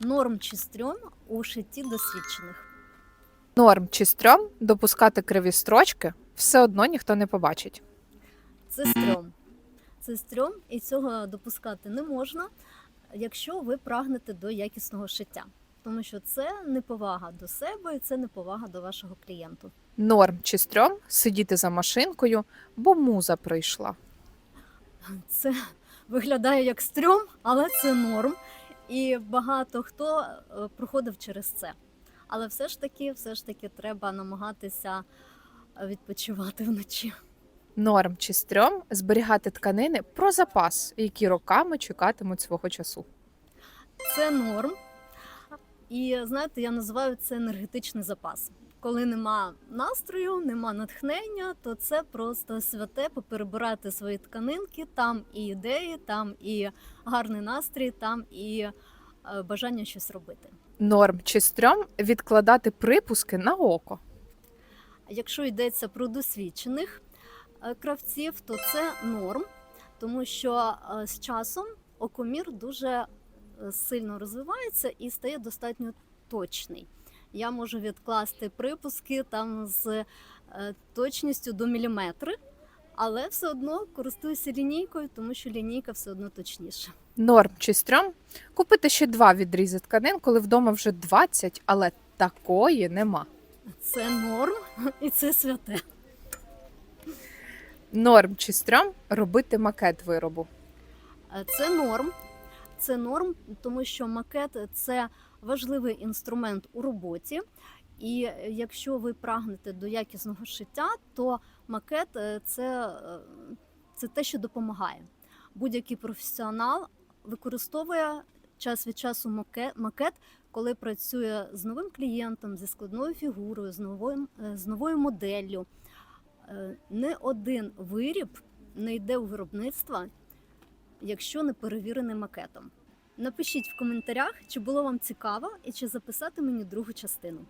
Норм чи стрьом у шитті досвідчених. Норм чи стрьом допускати криві строчки все одно ніхто не побачить. Це стрьом. Це стрьом, і цього допускати не можна, якщо ви прагнете до якісного шиття. Тому що це неповага до себе і це неповага до вашого клієнту. Норм чи стрьом сидіти за машинкою, бо муза прийшла. Це виглядає як стрьом, але це норм. І багато хто е, проходив через це. Але все ж таки, все ж таки, треба намагатися е, відпочивати вночі. Норм чи стрьом зберігати тканини про запас, які роками чекатимуть свого часу. Це норм. І знаєте, я називаю це енергетичний запас. Коли нема настрою, нема натхнення, то це просто святе поперебирати свої тканинки. Там і ідеї, там і гарний настрій, там і е, бажання щось робити. Норм чи стрьом відкладати припуски на око. Якщо йдеться про досвідчених е, кравців, то це норм, тому що е, з часом окомір дуже сильно розвивається і стає достатньо точний. Я можу відкласти припуски там з е, точністю до міліметри, але все одно користуюся лінійкою, тому що лінійка все одно точніша. Норм чи стрьом купити ще два відрізи тканин, коли вдома вже 20, але такої нема. Це норм і це святе. Норм чи стрьом робити макет виробу. Е, Це норм. Це норм, тому що макет це важливий інструмент у роботі. І е, якщо ви прагнете до якісного шиття, то макет е, це, е, це те, що допомагає. Будь-який професіонал використовує час від часу маке- макет, коли працює з новим клієнтом, зі складною фігурою, з новою, з новою моделлю. Не один виріб не йде у виробництво, якщо не перевірений макетом. Напишіть в коментарях, чи було вам цікаво і чи записати мені другу частину.